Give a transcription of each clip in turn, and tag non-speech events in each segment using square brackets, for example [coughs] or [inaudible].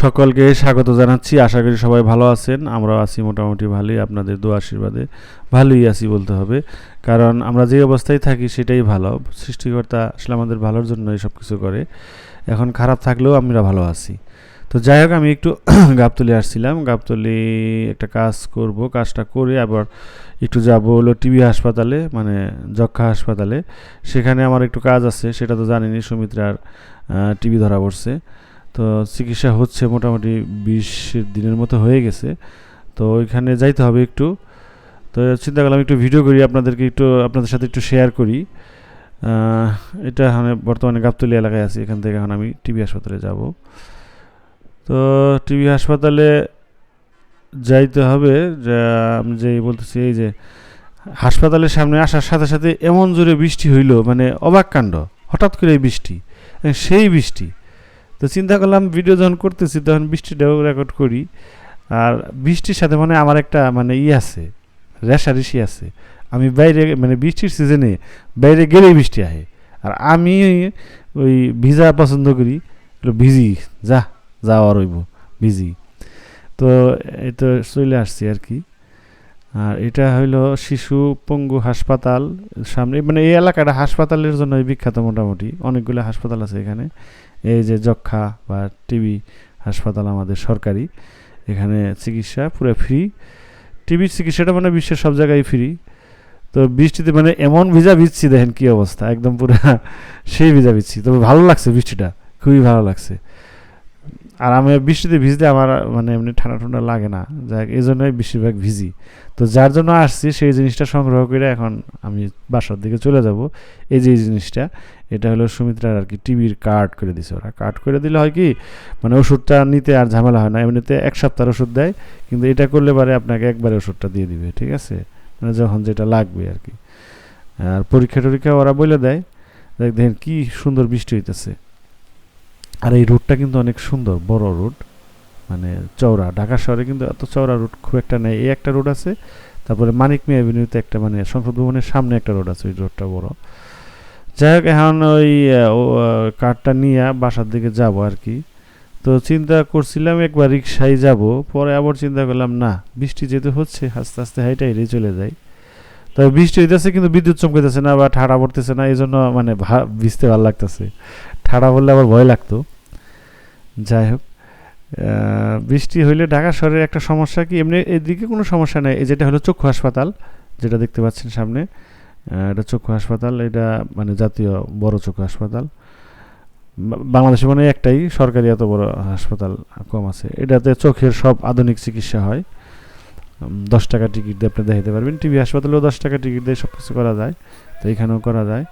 সকলকে স্বাগত জানাচ্ছি। আশা করি সবাই ভালো আছেন। আমরাও আছি মোটামুটি ভালোই, আপনাদের দু আশীর্বাদে ভালোই আছি বলতে হবে। কারণ আমরা যে অবস্থায় থাকি সেটাই ভালো। সৃষ্টিকর্তা আসলে আমাদের ভালোর জন্য সব কিছু করে। এখন খারাপ থাকলেও আমরা ভালো আছি। তো যাই হোক, আমি একটু [coughs] গাবতলি আসছিলাম। গাবতলি একটা কাজ করব, কাজটা করে আবার একটু যাব হলো টিবি হাসপাতালে মানে যক্ষা হাসপাতালে। সেখানে আমার একটু কাজ আছে, সেটা তো জানিনি সুমিত্রার টিবি ধরা পড়ছে। তো চিকিৎসা হচ্ছে মোটামুটি বিশ দিনের মতো হয়ে গেছে। তো ওইখানে যাইতে হবে একটু। তো চিন্তা করলাম একটু ভিডিও করি, আপনাদেরকে একটু, আপনাদের সাথে একটু শেয়ার করি। এটা এখন বর্তমানে গাবতলি এলাকায় আছি, এখান থেকে এখন আমি টিবি হাসপাতালে যাব। তো টিবি হাসপাতালে যাইতে হবে, যা আমি যেই বলতেছি, এই যে হাসপাতালের সামনে আসার সাথে সাথে এমন জোরে বৃষ্টি হইল মানে অবাক কাণ্ড। হঠাৎ করে এই বৃষ্টি, সেই বৃষ্টি। তো চিন্তা করলাম ভিডিও যখন করতেছি তখন বৃষ্টিটাও রেকর্ড করি। আর বৃষ্টির সাথে মানে আমার একটা মানে ই আছে রেশারেশি আছে। আমি বাইরে মানে বৃষ্টির সিজনে বাইরে গেলেই বৃষ্টি আহে। আর আমি ওই ভিজা পছন্দ করি ভিজি, যা যাওয়া রইব ভিজি। তো তো চলে আসছি আর কি। আর এটা হইল শিশু পঙ্গু হাসপাতাল সামনে মানে এই এলাকাটা হাসপাতালের জন্য বিখ্যাত মোটামুটি। অনেকগুলো হাসপাতাল আছে এখানে। এই যে যক্ষা বা টিবি হাসপাতাল আমাদের সরকারি, এখানে চিকিৎসা পুরো ফ্রি। টিবির চিকিৎসাটা মানে বিশ্বের সব জায়গায় ফ্রি। তো বৃষ্টিতে মানে এমন ভিজা ভিজছি, দেখেন কী অবস্থা। একদম পুরো সেই ভিজা ভিজছি। তবে ভালো লাগছে বৃষ্টিটা, খুবই ভালো লাগছে। আর আমি বৃষ্টিতে ভিজতে আমার মানে এমনি ঠান্ডা ঠান্ডা লাগে না। যাক, এই জন্যই বেশিরভাগ ভিজি। তো যার জন্য আসছি, সেই জিনিসটা সংগ্রহ করে এখন আমি বাসার দিকে চলে যাব। এই যে, এই জিনিসটা, এটা হলো সুমিত্রার আর কি টিভির কার্ড করে দিছে ওরা। কার্ড করে দিলে হয় কি মানে ওষুধটা নিতে আর ঝামেলা হয় না। এমনিতে এক সপ্তাহের ওষুধ দেয়, কিন্তু এটা করলে পারে আপনাকে একবারে ওষুধটা দিয়ে দিবে, ঠিক আছে? মানে যখন যেটা লাগবে আর কি। আর পরীক্ষা টরীক্ষা ওরা বলে দেয়। দেখ, দেখেন কি সুন্দর বৃষ্টি হইতেছে। আর এই রোডটা কিন্তু অনেক সুন্দর, বড় রোড মানে চওড়া। ঢাকা শহরে কিন্তু এত চওড়া রোড খুব একটা নেই। এই একটা রোড আছে, তারপরে মানিক মিয়া অ্যাভিনিউতে একটা মানে সংসদ ভবনের সামনে একটা রোড আছে, ওই রোডটা বড়। যাই হোক, এখন ওই কারটা নিয়ে বাসার দিকে যাব আর কি। তো চিন্তা করছিলাম একবার রিক্সায় যাব, পরে আবার চিন্তা করলাম, না, বৃষ্টি যেহেতু হচ্ছে, আস্তে আস্তে হাইটা হেঁটে চলে যাই। তবে বৃষ্টি হইতেছে, কিন্তু বিদ্যুৎ চমকাইতেছে না বা ঠাড়া পড়তেছে না এই জন্য মানে ভা- ভিজতে ভালো লাগতেছে। ঠাড়া পড়লে আবার ভয় লাগতো। যাই হোক বৃষ্টি হইলে ঢাকা শহরের একটা সমস্যা কি? এমনি এদিকে কোনো সমস্যা নেই। এই যেটা হলো চক্ষু হাসপাতাল, যেটা দেখতে পাচ্ছেন সামনে এটা চক্ষু হাসপাতাল, এটা মানে জাতীয় বড় চক্ষু হাসপাতাল। বাংলাদেশে মানে একটাই, সরকারি এত বড় হাসপাতাল কম আছে। এটাতে চোখের সব আধুনিক চিকিৎসা হয়। দশ টাকা টিকিট দিয়ে আপনি দেখাতে পারবেন। টিভি হাসপাতালেও দশ টাকা টিকিট দিয়ে সব কিছু করা যায়। তো এখানেও করা যায়।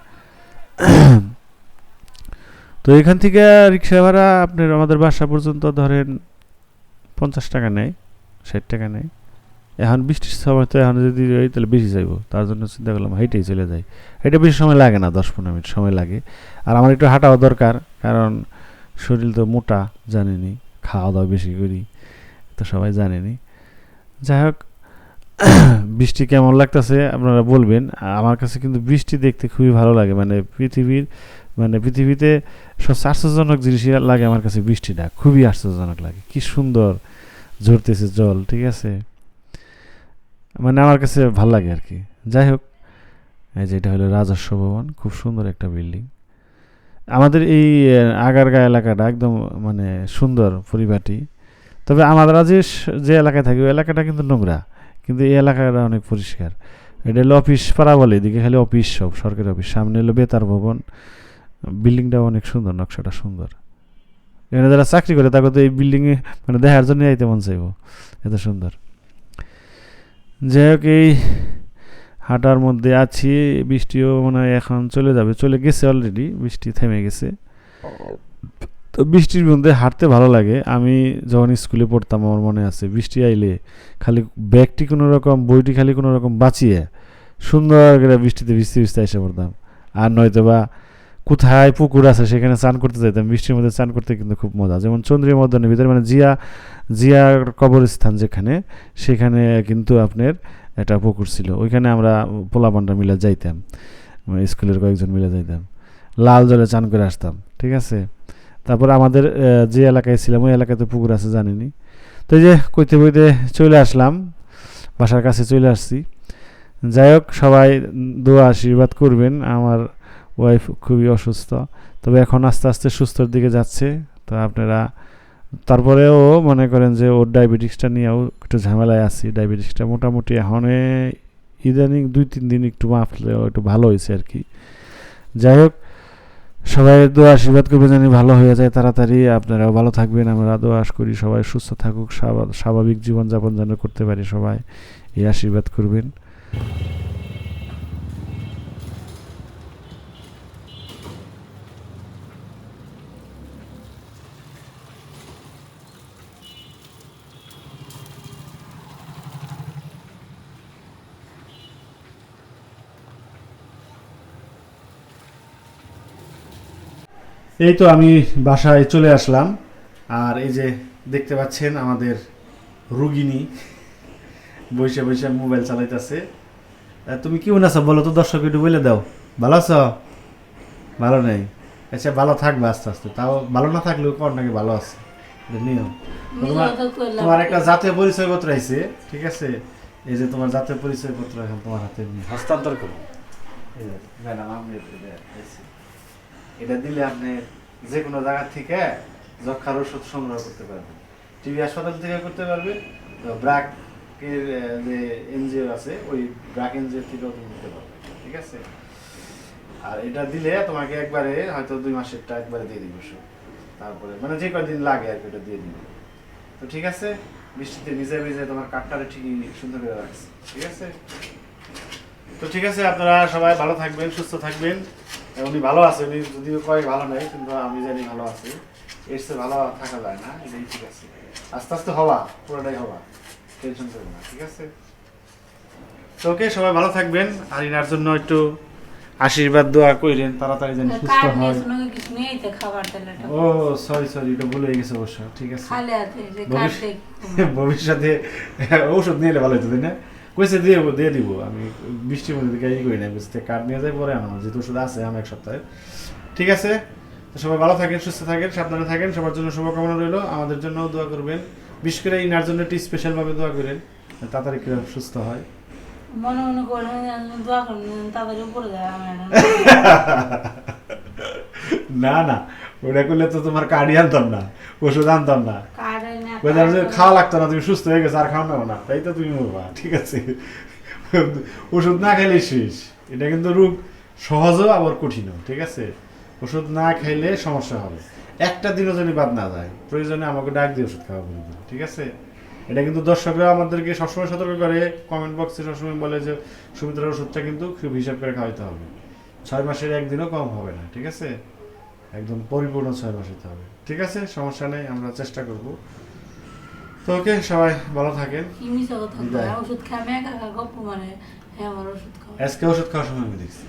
তো এখান থেকে রিক্সা ভাড়া আপনার আমাদের বাসা পর্যন্ত ধরেন পঞ্চাশ টাকা নেয়, ষাট টাকা নেয়। এখন বৃষ্টির সময় তো এখন যদি এই তাহলে বেশি যাইব তার জন্য চিন্তা করলাম হেঁটেই চলে যাই। হেঁটে বেশি সময় লাগে না, দশ পনেরো মিনিট সময় লাগে। আর আমার একটু হাঁটাও দরকার, কারণ শরীর তো মোটা জানেনি খাওয়া দাওয়া বেশি করি, তো সবাই জানেনি যাই হোক, [coughs] বৃষ্টি কেমন লাগতেছে আপনারা বলবেন। আমার কাছে কিন্তু বৃষ্টি দেখতে খুবই ভালো লাগে মানে পৃথিবীর মানে পৃথিবীতে সবচেয়ে আশ্চর্যজনক জিনিস লাগে আমার কাছে বৃষ্টিটা। খুবই আশ্চর্যজনক লাগে। কি সুন্দর ঝরতেছে জল, ঠিক আছে? মানে আমার কাছে ভালো লাগে আর কি যাই হোক, এই যে এটা হলো রাজস্ব ভবন, খুব সুন্দর একটা বিল্ডিং। আমাদের এই আগারগা এলাকাটা একদম মানে সুন্দর পরিপাটি তবে আমরা যে যে এলাকায় থাকি, ওই এলাকাটা কিন্তু নোংরা, কিন্তু এই এলাকাটা অনেক পরিষ্কার। এটা হলো অফিস পাড়া বলে, এদিকে খালি অফিস সব, সরকারি অফিস, সামনে হলো বেতার ভবন। বিল্ডিংটা অনেক সুন্দর, নকশাটা সুন্দর। এখানে যারা চাকরি করে, তাকে তো এই বিল্ডিংয়ে মানে দেখার জন্য আইতে মন চাইব। এত সুন্দর। যাই হোক, এই হাঁটার মধ্যে আছি, বৃষ্টিও মনে এখন চলে যাবে। চলে গেছে অলরেডি বৃষ্টি থেমে গেছে। তো বৃষ্টির মধ্যে হাঁটতে ভালো লাগে। আমি যখন স্কুলে পড়তাম, আমার মনে আছে, বৃষ্টি আইলে খালি ব্যাগটি কোনো রকম, বইটি খালি কোনো রকম বাঁচিয়ে সুন্দর করে বৃষ্টিতে ভিজতে ভিজতে এসে পড়তাম। আর নয়তো বা কোথায় পুকুর আছে, সেখানে চান করতে যেতাম বৃষ্টির মধ্যে চান করতে কিন্তু খুব মজা। যেমন চন্দ্রী মদনের ভিতরে মানে জিয়া, জিয়ার কবরস্থান যেখানে, সেখানে কিন্তু আপনার একটা পুকুর ছিল। ওইখানে আমরা পোলা পোলাপানটা মিলে যাইতাম মানে স্কুলের কয়েকজন মিলে যাইতাম। লাল জলে চান করে আসতাম, ঠিক আছে? তারপর আমাদের যে এলাকায় ছিলাম, ওই এলাকাতে পুকুর আছে, জানিনি। তো যে কইতে কইতে চলে আসলাম, বাসার কাছে চলে আসছি। যাই হোক, সবাই দোয়া, আশীর্বাদ করবেন। আমার ওয়াইফ খুবই অসুস্থ। তবে এখন আস্তে আস্তে সুস্থর দিকে যাচ্ছে। তো আপনারা, তারপরেও মনে করেন যে ওর ডায়াবেটিক্সটা নিয়েও একটু ঝামেলায় আছি। ডায়াবেটিক্সটা মোটামুটি এখন ইদানিং দুই, তিন দিন একটু মাপলেও একটু ভালো হয়েছে আর কি। যাই হোক, সবাই দোয়া আশীর্বাদ করবে জানি ভালো হয়ে যায় তাড়াতাড়ি। আপনারাও ভালো থাকবেন। আমরা দোয়া আশ করি সবাই সুস্থ থাকুক স্বাভাবিক জীবনযাপন যেন করতে পারি সবাই। এই আশীর্বাদ করবেন। এই তো আমি বাসায় চলে আসলাম। আর এই যে দেখতে পাচ্ছেন আমাদের রুগিনী বসে বসে মোবাইল চালাইতেছে। তুমি কি আছো বলো তো দর্শক একটু বলে দাও। ভালো আছো? ভালো নেই। আচ্ছা ভালো থাকবে আস্তে আস্তে। তাও ভালো না থাকলেও কোন নাকি ভালো আছে। নিয়ম। তোমার- তোমার একটা জাতীয় পরিচয়পত্র আছে ঠিক আছে? এই যে তোমার জাতীয় পরিচয়পত্র এখন তোমার হাতে হস্তান্তর করো ম্যাডাম আপনি এটা দিলে আপনি যে কোনো জায়গা থেকে যক্ষার ওষুধ সংগ্রহ করতে পারবেন। টিভি হাসপাতাল থেকে করতে পারবেন ব্রাক এর যে এনজিও আছে, ওই ব্রাক এনজিও থেকেও তুমি নিতে পারবে, ঠিক আছে? আর এটা দিলে তোমাকে একবারে হয়তো দুই মাসেরটা একবারে দিয়ে দিবে ওষুধ। তারপরে মানে যে কদিন লাগে আর কি ওটা দিয়ে দিবে। তো ঠিক আছে, বৃষ্টিতে ভিজে ভিজে তোমার কাঠটারে ঠিকই সুন্দর করে রাখছে, ঠিক আছে? তো ঠিক আছে, আপনারা সবাই ভালো থাকবেন, সুস্থ থাকবেন। উনি ভালো আছে উনি যদিও কয় ভালো নাই কিন্তু আমি জানি ভালো আছে। এর চেয়ে ভালো থাকা যায় না এটাই ঠিক আছে। আস্তে আস্তে হওয়া পুরোটাই হওয়া টেনশন করবে না ঠিক আছে? তো ওকে সবাই ভালো থাকবেন। আর ইনার জন্য একটু আশীর্বাদ দোয়া কইরেন তাড়াতাড়ি যেন সুস্থ হয়। নিয়ে কিছু নেই তো খাবার তেলটা ও সরি সরি এটা ভুলে গেছে অবশ্য ঠিক আছে। [laughs] ভবিষ্যতে ঔষধ নিয়ে ভালো হতো তাই না? কইছে দিয়ে দিব দিয়ে দিব। আমি বৃষ্টির মধ্যে দিকে ই করি না বুঝতে। কার্ড নিয়ে যাই পরে আনানো যেহেতু ওষুধ আছে আমার এক সপ্তাহে। ঠিক আছে? তো সবাই ভালো থাকেন সুস্থ থাকেন সাবধানে থাকেন সবার জন্য শুভকামনা রইল। আমাদের জন্য দোয়া করবেন। বিশেষ করে ইনার জন্য একটু স্পেশালভাবে দোয়া করেন তাড়াতাড়ি কীরকম সুস্থ হয়। মনে মনে দোয়া তাদের উপরে যায় [laughs] না না ওটা করলে তো তোমার কার্ডই আনতাম না ওষুধ আনতাম না। খাওয়া লাগতো না তুমি সুস্থ হয়ে গেছে আর নেব না তাই তো তুমি মরবা ঠিক আছে. ওষুধ না খাইলে শেষ এটা কিন্তু রোগ সহজও আবার কঠিনও ঠিক আছে? ওষুধ না খাইলে সমস্যা হবে একটা দিনও যদি বাদ না যায় প্রয়োজনে আমাকে ডাক দিয়ে ওষুধ খাওয়া বলবে ঠিক আছে? এটা কিন্তু দর্শকরা আমাদেরকে সবসময় সতর্ক করে কমেন্ট বক্সে সবসময় বলে যে সুমিত্রার ওষুধটা কিন্তু খুব হিসাব করে খাওয়াইতে হবে ছয় মাসের একদিনও কম হবে না ঠিক আছে? একদম পরিপূর্ণ ছয় মাস হতে হবে ঠিক আছে? সমস্যা নেই আমরা চেষ্টা করব তো ওকে সবাই ভালো থাকেন। ওষুধ খাওয়া মানে হ্যাঁ আমার ওষুধ খাওয়া। আজকে ওষুধ খাওয়ার সময় আমি দেখছি।